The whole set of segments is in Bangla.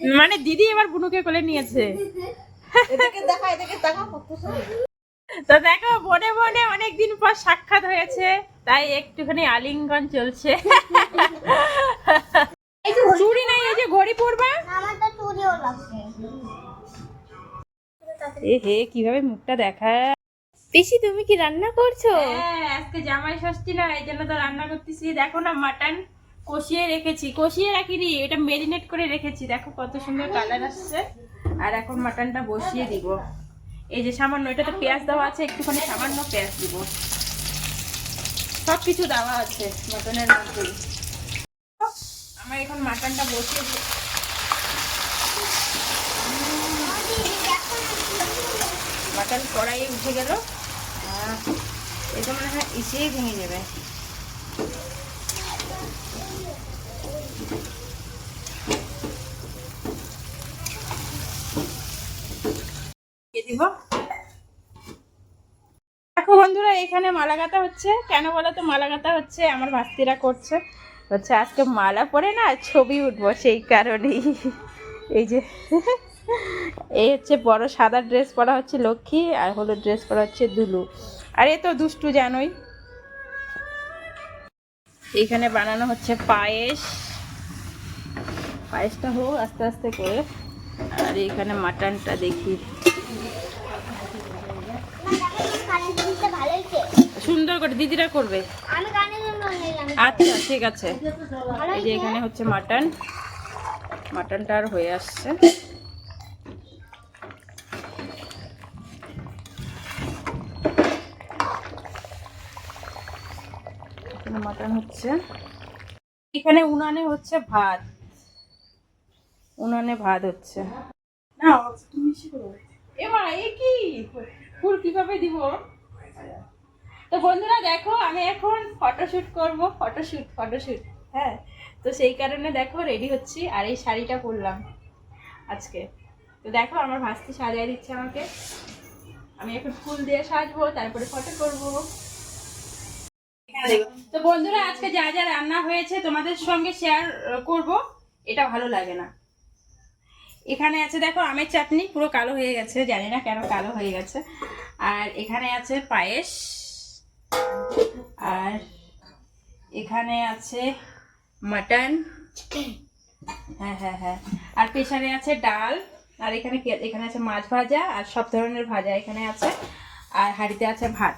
মানে দিদি এবার বুনুকে কোলে নিয়েছে। দেখা দেখা তো দেখো বনে বনে অনেকদিন পর সাক্ষাৎ হয়েছে তাই একটুখানি আলিঙ্গন চলছে। চুড়ি নাই এই যে ঘড়ি পরবা? এ হে কীভাবে মুখটা দেখায় পিসি তুমি কি রান্না করছ? হ্যাঁ আজকে জামাই ষষ্ঠী না এই জন্য তো রান্না করতেছি। দেখো না মাটন। কষিয়ে রেখেছি, কষিয়ে রাখিনি, এটা মেরিনেট করে রেখেছি। দেখো কত সুন্দর কালার আসছে। আর এখন মাটনটা বসিয়ে দিব। এই যে সামান্য, এটাতে পেঁয়াজ দেওয়া আছে, একটুখানি সামান্য পেঁয়াজ দিব। সব কিছু দেওয়া আছে মাটনের মধ্যে আমার এখন মাটনটা বসিয়ে দিই মাটন কড়াইয়ে উঠে গেল। এটা মনে হয় ইসেই ভেঙে যাবে। দিব। দেখো বন্ধুরা, এখানে মালা গাঁথা হচ্ছে। কেন বলো তো মালা গাঁথা হচ্ছে, আমার ভাস্তিরা করছে। হচ্ছে আজকে মালা পরে না ছবি উঠবো সেই কারণেই। এই যে, এই হচ্ছে বড় সাদা ড্রেস পরা হচ্ছে লক্ষ্মী আর হলুদ ড্রেস পরা হচ্ছে দুলু। আর এ তো দুষ্টু জানোই। এইখানে বানানো হচ্ছে পায়েস। পায়েসটা হোক, আস্তে আস্তে করে। আর এখানে মাটনটা দেখি। সুন্দর করে দিদিরা করবে। আচ্ছা ঠিক আছে। এই যে এখানে হচ্ছে মাটন। মাটনটা আর হয়ে আসছে। মাটন হচ্ছে। এখানে উনানে হচ্ছে ভাত। উনানে ভাত হচ্ছে। না তুমি এবার এ কি? ফুল কীভাবে দিব? তো বন্ধুরা দেখো, আমি এখন ফটোশুট করব ফটোশুট ফটোশুট হ্যাঁ তো সেই কারণে দেখো রেডি হচ্ছি আর এই শাড়িটা পরলাম আজকে। তো দেখো আমার ভাস্তি সাজিয়ে দিচ্ছে আমাকে। আমি এখন ফুল দিয়ে সাজবো, তারপরে ফটো করব। তো বন্ধুরা, আজকে যা যা রান্না হয়েছে তোমাদের সঙ্গে শেয়ার করব, এটা ভালো লাগে না। এখানে আছে, দেখো, আমের চাটনি পুরো কালো হয়ে গেছে, জানি না কেন কালো হয়ে গেছে। আর এখানে আছে পায়েস, আর এখানে আছে মাটন। হ্যাঁ হ্যাঁ হ্যাঁ। আর প্রেশারে আছে ডাল, আর এখানে এখানে আছে মাছ ভাজা, আর সব ধরনের ভাজা এখানে আছে, আর হাঁড়িতে আছে ভাত।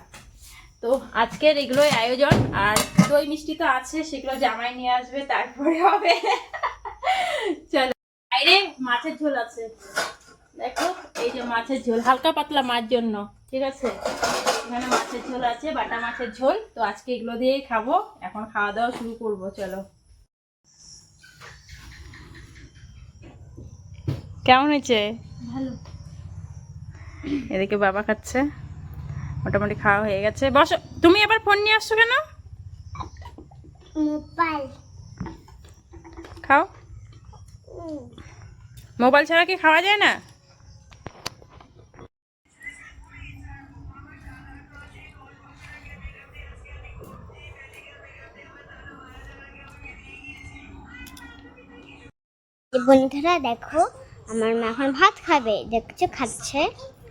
তো আজকের এগুলোই আয়োজন, আর দই মিষ্টি তো আছে, সেগুলো জামাই নিয়ে আসবে, তারপরে হবে। মাছের ঝোল আছে। দেখো এই যে মাছের ঝোল হালকা পাতলা মাছ জন্য ঠিক আছে? এখানে মাছের ঝোল আছে বাটা মাছের ঝোল তো আজকে এগুলো দিয়েই খাব। এখন খাওয়া দাওয়া শুরু করব চলো। কেমন হয়েছে? ভালো। এদিকে বাবা খাচ্ছে। মোটামুটি খাওয়া হয়ে গেছে। বসো তুমি আবার ফোন নিয়ে আসছো কেন? মোবাইল। খাও। মোবাইল ছাড়া কি খাওয়া যায় না বন্ধুরা দেখো আমার মা এখন ভাত খাবে দেখছো খাচ্ছে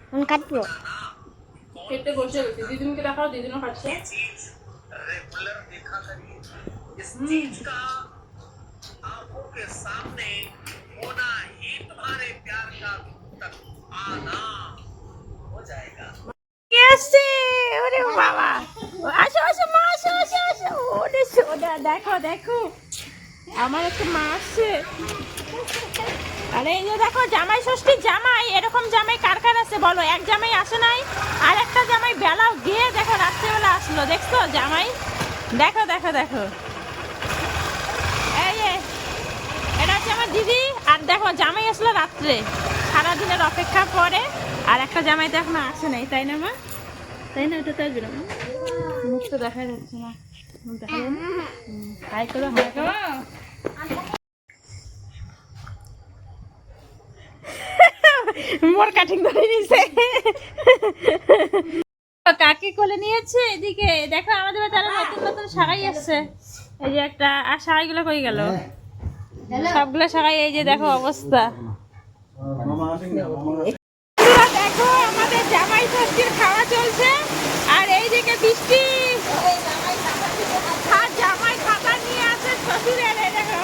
এখন কাটবো খেতে বসে গেছি দিদিনকে দেখাও দিদিনও খাচ্ছে रेगुलर देखा करिए इस चीज का आंखों के सामने होना ही तुम्हारे प्यार का तक आना हो जाएगा কে আসছে ওরে বাবা আসো আসো মা আসো আসো আসো ওরে সোনা দেখো দেখো আমার একটা মা আসছে আরে এই যে দেখো জামাই ষষ্ঠী জামাই এরকম জামাই কার কার আছে বলো এক জামাই আসে নাই আর একটা জামাই বেলা গিয়ে দেখো রাত্রেবেলা আসলো দেখছো জামাই দেখো দেখো দেখো এই যে এটা হচ্ছে আমার দিদি আর দেখো, জামাই আসলো রাত্রে। সারাদিনের অপেক্ষা পরে, আর একটা জামাই তো এখনও আসে নাই, তাই না মা? তাই না ওটা তো আসবে না মুখ তো দেখা যাচ্ছে না করো করো। কাটিং ধরে কাকে কোলে নিয়েছে এদিকে? দেখো, আমাদের নতুন নতুন শাড়াই আসছে। এই যে একটা, আর শাড়িগুলো কই গেল? সবগুলো সবাই এই যে দেখো অবস্থা। দেখো, আমাদের জামাই ষষ্ঠীর খাওয়া চলছে। আর এইদিকে বৃষ্টি। আর জামাই খাতা নিয়ে আছে শ্বশুরের দেখো।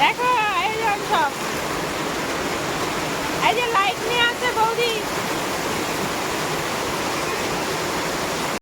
দেখো, এই সব। এই যে লাইট নিয়ে আছে বৌদি।